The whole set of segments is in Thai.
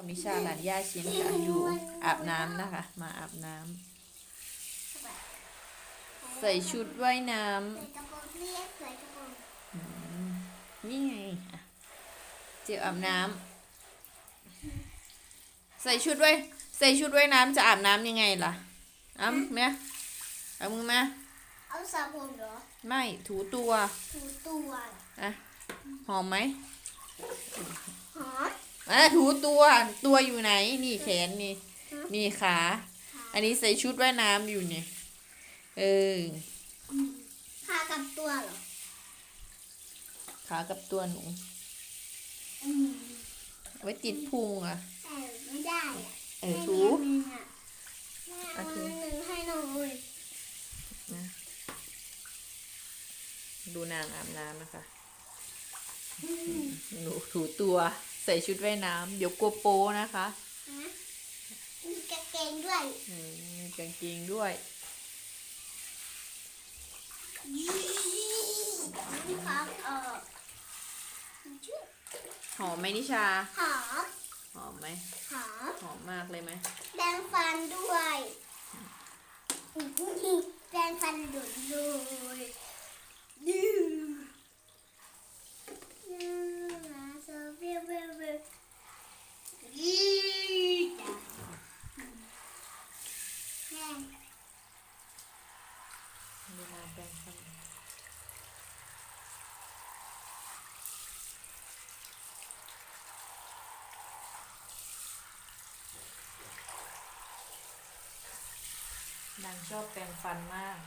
กับมิชาหลานย่าชินค่ะอยู่อาบน้ำนะคะ มาอาบน้ำใส่ชุดว่ายน้ใส่กระโปรงเรียกใส่กระโปรงำอืมนี่ไงอะเจียวอาบน้ำใส่ชุดไว้ใส่ชุดว่ายน้ำจะอาบน้ำยังไงล่ะอ้ำแม่เอามือมาเอาสระผมเหรอไม่ถูตัว ถูตัวเหรออะหอมไหมหอม อะถูตัวตัวอยู่ไหน นี่แขนนี่ฮะนี่ขา อันนี้ใส่ชุดว่ายน้ำอยู่เนี่ย เออ ขากับตัวเหรอ ขากับตัวหนูอืมไว้ติดพุงอะแต่ไม่ได้อะเออถูแม่มีอันหนึ่งอะแม่เอาโอเคอันหนึ่งให้หน่อยนะดูนางอาบน้ำนะคะ หนูถูตัว ใส่ชุดว่ายน้ำเดี๋ยวกลัวโป๊นะคะฮะมีกางเกงด้วยอืมมีกางเกงด้วยนี่ครับเออชื่อหอมไหมนิชา หอม หอมไหมหอม หอมมากเลยไหมแปรงฟันด้วยแปรงฟันดุดด้วยดื้อดื้อมาโซเฟียเวลเวลยี่จ้ะแม่ ดูนางแปรงฟัน นางชอบแปรงฟันมาก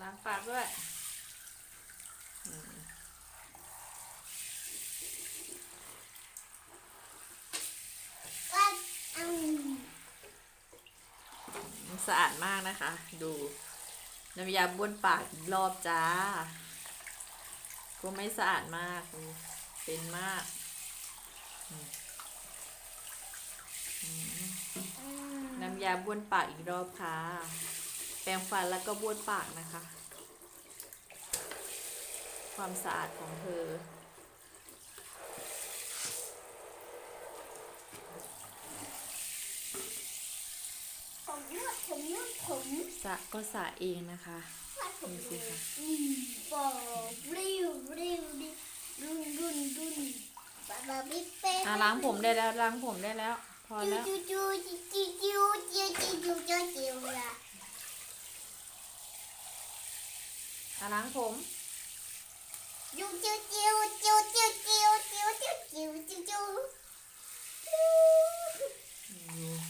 ล้างปากด้วย ก็อืม สะอาดมากนะคะ ดูน้ำยาบ้วนปากรอบจ้า ก็ไม่สะอาดมากดูเป็นมากน้ำยาบ้วนปากอีกรอบค่ะ แปรงฟันแล้วก็บ้วนปากนะคะ ความสะอาดของเธอ ผมนวดผมนวดผมสระก็สระเองนะคะ นวดผมดูสิคะอืมปอบริ้วริ้วดิรุนรุนรุนบาบาบิ๊กเป้อะล้างผมได้แล้วล้างผมได้แล้ว พอจูแล้วจูจูจิจิวจิจิจูจูจิวละอะล้างผมจูจูจิวจิวจิวจิวจิวจิวจิวจิวจิวจิ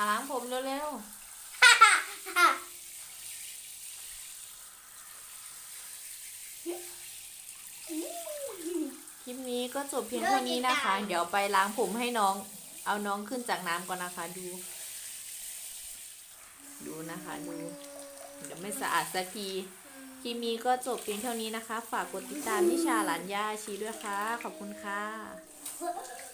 อะล้างผมเร็วๆ คลิปนี้ก็จบเพียงเท่านี้นะคะ เดี๋ยวไปล้างผมให้น้อง เอาน้องขึ้นจากน้ำก่อนนะคะดู ดูนะคะดู เดี๋ยวไม่สะอาดสักทีคลิปนี้ก็จบเพียงเท่านี้นะคะ ฝากกดติดตามนิชาหลานย่าชีด้วยค่ะ ขอบคุณค่ะ